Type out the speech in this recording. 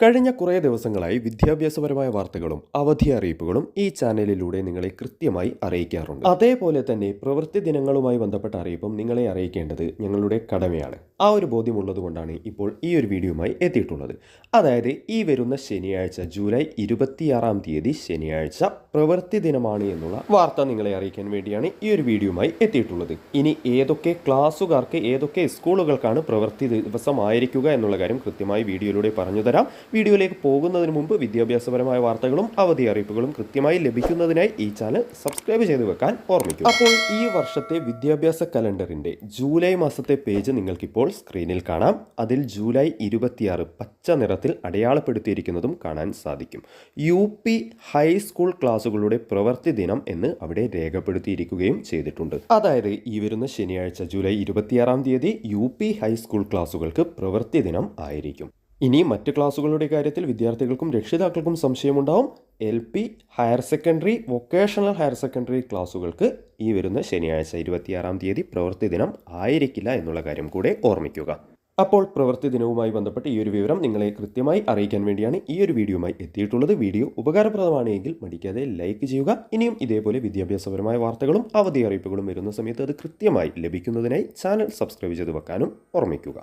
കഴിഞ്ഞ കുറേ ദിവസങ്ങളായി വിദ്യാഭ്യാസപരമായ വാർത്തകളും അവധി അറിയിപ്പുകളും ഈ ചാനലിലൂടെ നിങ്ങളെ കൃത്യമായി അറിയിക്കാറുണ്ട്. അതേപോലെ തന്നെ പ്രവൃത്തി ദിനങ്ങളുമായി ബന്ധപ്പെട്ട അറിയിപ്പും നിങ്ങളെ അറിയിക്കേണ്ടത് ഞങ്ങളുടെ കടമയാണ്. ആ ഒരു ബോധ്യമുള്ളത് കൊണ്ടാണ് ഇപ്പോൾ ഈ ഒരു വീഡിയോയുമായി എത്തിയിട്ടുള്ളത്. അതായത് ഈ വരുന്ന ശനിയാഴ്ച ജൂലൈ ഇരുപത്തിയാറാം തീയതി ശനിയാഴ്ച പ്രവൃത്തി ദിനമാണ് എന്നുള്ള വാർത്ത നിങ്ങളെ അറിയിക്കാൻ വേണ്ടിയാണ് ഈ ഒരു വീഡിയോയുമായി എത്തിയിട്ടുള്ളത്. ഇനി ഏതൊക്കെ ക്ലാസ്സുകാർക്ക് ഏതൊക്കെ സ്കൂളുകൾക്കാണ് പ്രവൃത്തി ദിവസമായിരിക്കുക എന്നുള്ള കാര്യം കൃത്യമായി വീഡിയോയിലൂടെ പറഞ്ഞു തരാം വീഡിയോയിലേക്ക് പോകുന്നതിന് മുമ്പ് വിദ്യാഭ്യാസപരമായ വാർത്തകളും അവധി അറിയിപ്പുകളും കൃത്യമായി ലഭിക്കുന്നതിനായി ഈ ചാനൽ സബ്സ്ക്രൈബ് ചെയ്ത് വെക്കാൻ ഓർമ്മിക്കും അപ്പോൾ ഈ വർഷത്തെ വിദ്യാഭ്യാസ കലണ്ടറിന്റെ ജൂലൈ മാസത്തെ പേജ് നിങ്ങൾക്കിപ്പോൾ സ്ക്രീനിൽ കാണാം. അതിൽ ജൂലൈ ഇരുപത്തിയാറ് പച്ച നിറത്തിൽ അടയാളപ്പെടുത്തിയിരിക്കുന്നതും കാണാൻ സാധിക്കും. യു പി ഹൈസ്കൂൾ ക്ലാസ്സുകളുടെ പ്രവൃത്തി ദിനം എന്ന് അവിടെ രേഖപ്പെടുത്തിയിരിക്കുകയും ചെയ്തിട്ടുണ്ട്. അതായത് ഈ വരുന്ന ശനിയാഴ്ച ജൂലൈ ഇരുപത്തിയാറാം തീയതി യു പി ഹൈസ്കൂൾ ക്ലാസുകൾക്ക് പ്രവൃത്തി ദിനം ആയിരിക്കും. ഇനി മറ്റ് ക്ലാസ്സുകളുടെ കാര്യത്തിൽ വിദ്യാർത്ഥികൾക്കും രക്ഷിതാക്കൾക്കും സംശയമുണ്ടാവും. L P higher secondary vocational higher secondary ക്ലാസ്സുകൾക്ക് ഈ വരുന്ന ശനിയാഴ്ച ഇരുപത്തിയാറാം തീയതി പ്രവൃത്തി ദിനം ആയിരിക്കില്ല എന്നുള്ള കാര്യം കൂടെ ഓർമ്മിക്കുക. അപ്പോൾ പ്രവൃത്തി ദിനവുമായി ബന്ധപ്പെട്ട് ഈ ഒരു വിവരം നിങ്ങളെ കൃത്യമായി അറിയിക്കാൻ വേണ്ടിയാണ് ഈ ഒരു വീഡിയോയുമായി എത്തിയിട്ടുള്ളത്. വീഡിയോ ഉപകാരപ്രദമാണെങ്കിൽ മടിക്കാതെ ലൈക്ക് ചെയ്യുക. ഇനിയും ഇതേപോലെ വിദ്യാഭ്യാസപരമായ വാർത്തകളും അവധി അറിയിപ്പുകളും വരുന്ന സമയത്ത് അത് കൃത്യമായി ലഭിക്കുന്നതിനായി ചാനൽ സബ്സ്ക്രൈബ് ചെയ്ത് വെക്കാനും ഓർമ്മിക്കുക.